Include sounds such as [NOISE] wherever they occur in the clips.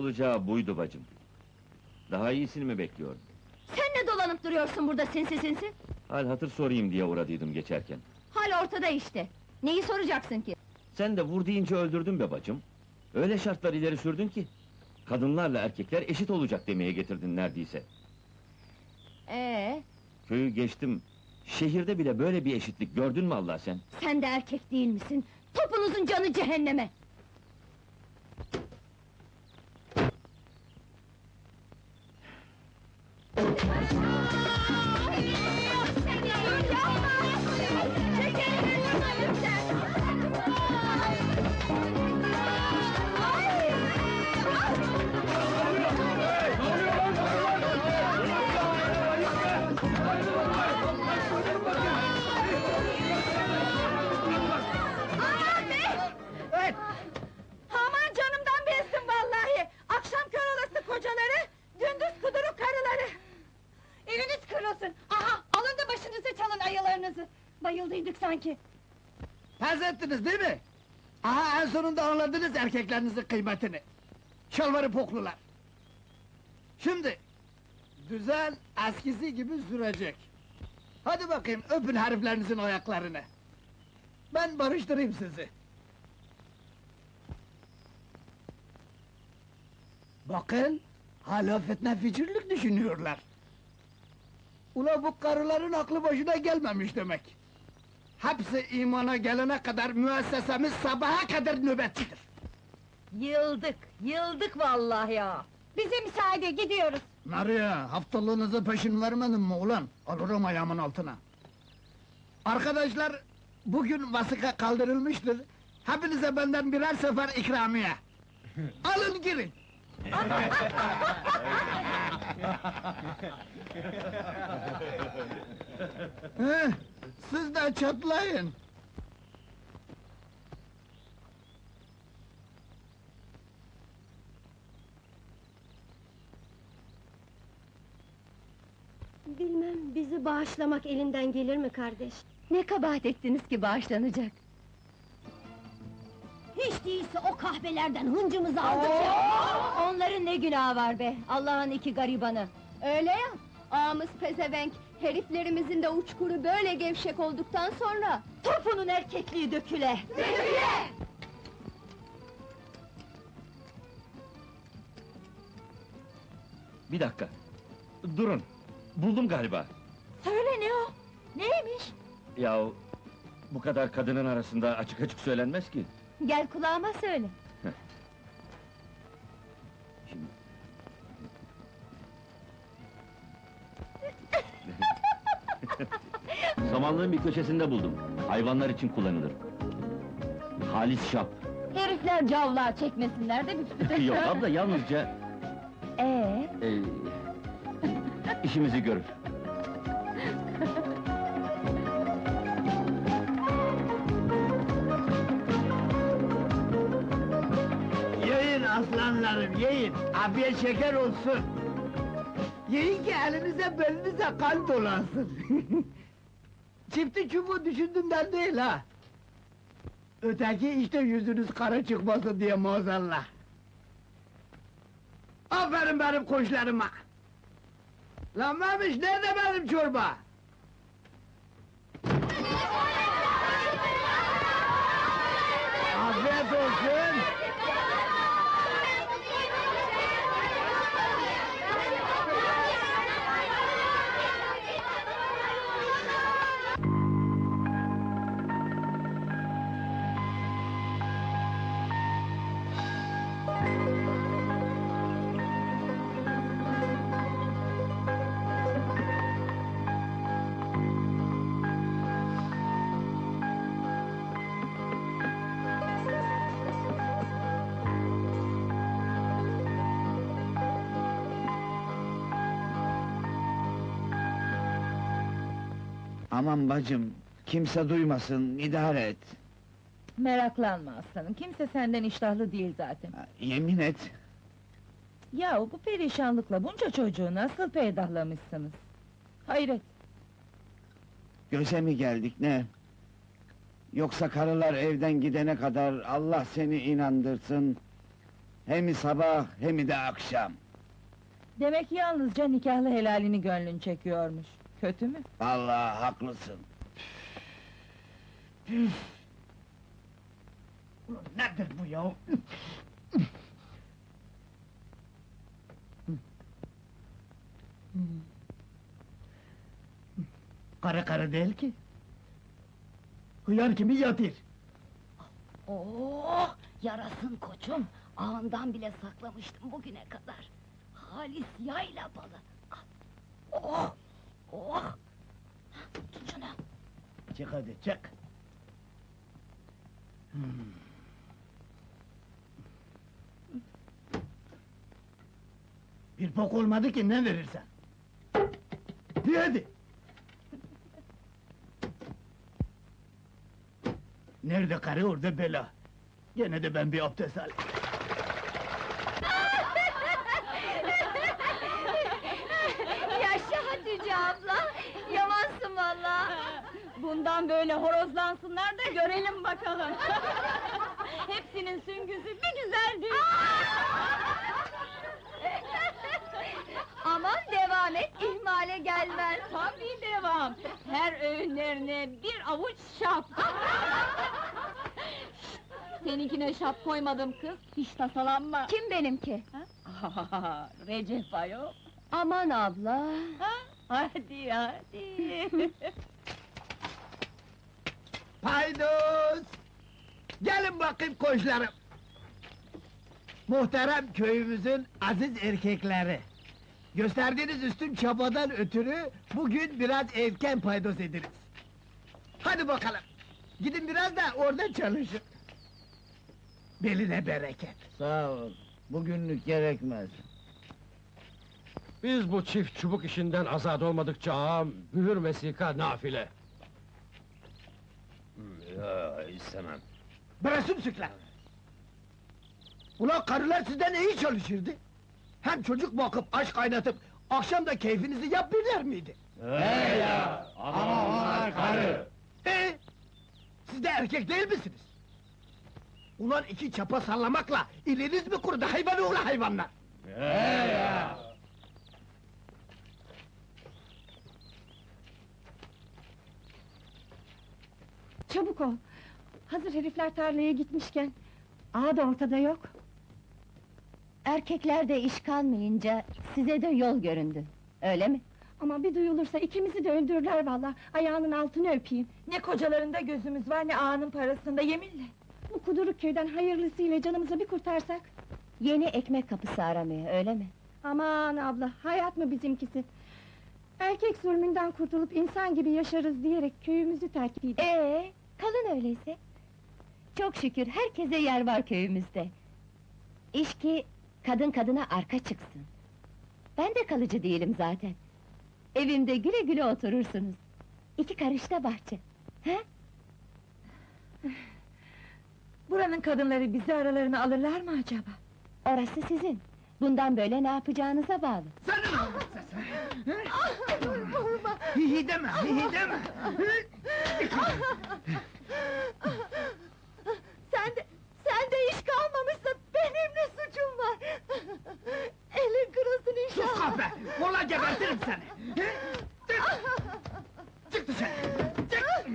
Olacağı buydu bacım. Daha iyisini mi bekliyordun? Sen ne dolanıp duruyorsun burada sinsi sinsi? Hal hatır sorayım diye uğradıydım geçerken. Hal ortada işte. Neyi soracaksın ki? Sen de vur deyince öldürdün be bacım. Öyle şartlar ileri sürdün ki... ...kadınlarla erkekler eşit olacak demeye getirdin neredeyse. Ee, Köyü geçtim. Şehirde bile böyle bir eşitlik gördün mü Allah sen? sen de erkek değil misin? Topunuzun canı cehenneme! Bayıldıydık sanki! pes ettiniz değil mi? Aha en sonunda anladınız erkeklerinizin kıymetini. Şalvarı poklular. Şimdi, düzen eskisi gibi sürecek. Hadi bakayım öpün heriflerinizin ayaklarını. Ben barıştırayım sizi. Bakın, hala fitne ficirlik düşünüyorlar. Ula bu karıların aklı başına gelmemiş demek. Hepsi imana gelene kadar müessesemiz sabaha kadar nöbetçidir. Yıldık, yıldık vallahi ya! Bize müsaade, gidiyoruz! Maria, haftalığınızı peşin vermedin mi ulan? Alırım ayağımın altına. Arkadaşlar, bugün vasıka kaldırılmıştır. Hepinize benden birer sefer ikramiye. [LAUGHS] Alın girin! Heh, siz de çatlayın! Bilmem, bizi bağışlamak elinden gelir mi kardeş? Ne kabahat ettiniz ki bağışlanacak? Hiç değilse o kahvelerden hıncımızı aldık ya! Onların ne günahı var be, Allah'ın iki garibanı! Öyle ya, ağamız pezevenk, heriflerimizin de uçkuru böyle gevşek olduktan sonra... Topunun erkekliği döküle! Döküle! Bir dakika. Durun. Buldum galiba. Söyle ne o? Neymiş? Yahu... ...bu kadar kadının arasında açık açık söylenmez ki. Gel kulağıma söyle. Şimdi... [LAUGHS] Samanlığın bir köşesinde buldum. Hayvanlar için kullanılır. Halis şap. Herifler cavlağı çekmesinler de büsbütün. [LAUGHS] Yok abla yalnızca... Ee, E, işimizi görür. [LAUGHS] aslanlarım, yiyin! Afiyet şeker olsun! Yiyin ki elinize belinize kan dolansın! [LAUGHS] Çifti çubuğu düşündüğümden değil ha! Öteki işte yüzünüz kara çıkmasın diye maazallah! Aferin benim koçlarıma! Lan Memiş, nerede benim çorba? Aman bacım, kimse duymasın, idare et. Meraklanma aslanım, kimse senden iştahlı değil zaten. Ha, Yemin et. Yahu bu perişanlıkla bunca çocuğu nasıl peydahlamışsınız? Hayret, Göze mi geldik ne? Yoksa karılar evden gidene kadar Allah seni inandırsın... Hem sabah hem de akşam. Demek yalnızca nikahlı helalini gönlün çekiyormuş. Kötü mü? Vallahi haklısın. Ulan nedir bu ya? Karı karı değil ki. Hıyar gibi yatır. Oh, yarasın koçum. Ağından bile saklamıştım bugüne kadar. Halis yayla balı. Al. Oh, oh. Tut şunu. Çık hadi çık. Hmm. Bir bok olmadı ki ne verirsen. Hadi hadi. Nerede karı orada bela. Gene de ben bir abdest alayım. Yaşa Hatice abla! Yamansın valla! Bundan böyle horozlansınlar da görelim bakalım. [LAUGHS] Hepsinin süngüsü bir güzeldir. [LAUGHS] Aman devam et, ihmale gelmez! Tabii devam. Her öğünlerine bir avuç şap. [LAUGHS] Şşt! Seninkine şap koymadım kız, hiç tasalanma. Kim benimki? Recep ayol. Aman abla! Ha? Hadi hadi. Paydos! Gelin bakayım koçlarım. Muhterem köyümüzün aziz erkekleri. Gösterdiğiniz üstün çabadan ötürü bugün biraz erken paydos ediniz. Hadi bakalım. Gidin biraz da orada çalışın. Beline bereket. Sağ ol. Bugünlük gerekmez. Biz bu çift çubuk işinden azad olmadıkça ağam, mühür vesika nafile. Ya istemem. Bırakın sükler. Ulan karılar sizden iyi çalışırdı. Hem çocuk bakıp aşk kaynatıp akşam da keyfinizi yapmıyorlar mıydı? He ya! Ama onlar karı! Ee, siz de erkek değil misiniz? Ulan iki çapa sallamakla iliniz mi kurudu hayvan oğlu hayvanlar? He ya! Çabuk ol. Hazır herifler tarlaya gitmişken. Ağa da ortada yok. Erkeklerde iş kalmayınca size de yol göründü, öyle mi? Ama bir duyulursa ikimizi de öldürürler vallahi. Ayağının altını öpeyim. ne kocalarında gözümüz var ne ağanın parasında yeminle. Bu kuduruk köyden hayırlısıyla canımızı bir kurtarsak. Yeni ekmek kapısı aramaya, öyle mi? Aman abla, hayat mı bizimkisi? Erkek zulmünden kurtulup insan gibi yaşarız diyerek köyümüzü terk ettik. Ee, kalın öyleyse. Çok şükür herkese yer var köyümüzde. İş ki kadın kadına arka çıksın. Ben de kalıcı değilim zaten. Evimde güle güle oturursunuz. İki karışta bahçe. He? Buranın kadınları bizi aralarına alırlar mı acaba? Orası sizin. Bundan böyle ne yapacağınıza bağlı. Senin oğlum sesi! Hihi deme, hihi deme! [LAUGHS] Sen de, sen de iş kalmamışsa benim ne suçum var? Elin kırılsın Sus inşallah. kahpe! Valla gebertirim seni! Çık dışarı! Çık!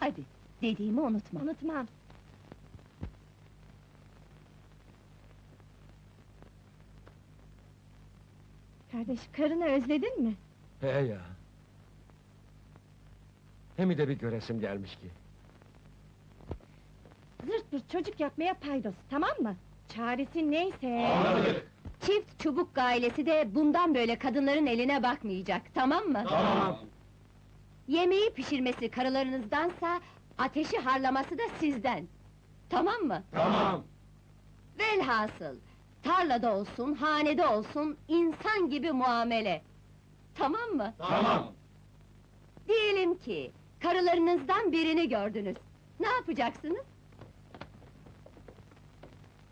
Hadi, dediğimi unutma. Unutmam. Kardeş, karını özledin mi? He ya! Hem de bir göresim gelmiş ki. Zırt pırt çocuk yapmaya paydos, tamam mı? Çaresi neyse. Çift çubuk ailesi de bundan böyle kadınların eline bakmayacak, tamam mı? Tamam! Yemeği pişirmesi karılarınızdansa, ateşi harlaması da sizden. Tamam mı? Tamam! Velhasıl, tarlada olsun, hanede olsun, insan gibi muamele. Tamam mı? Tamam! Diyelim ki, karılarınızdan birini gördünüz. Ne yapacaksınız?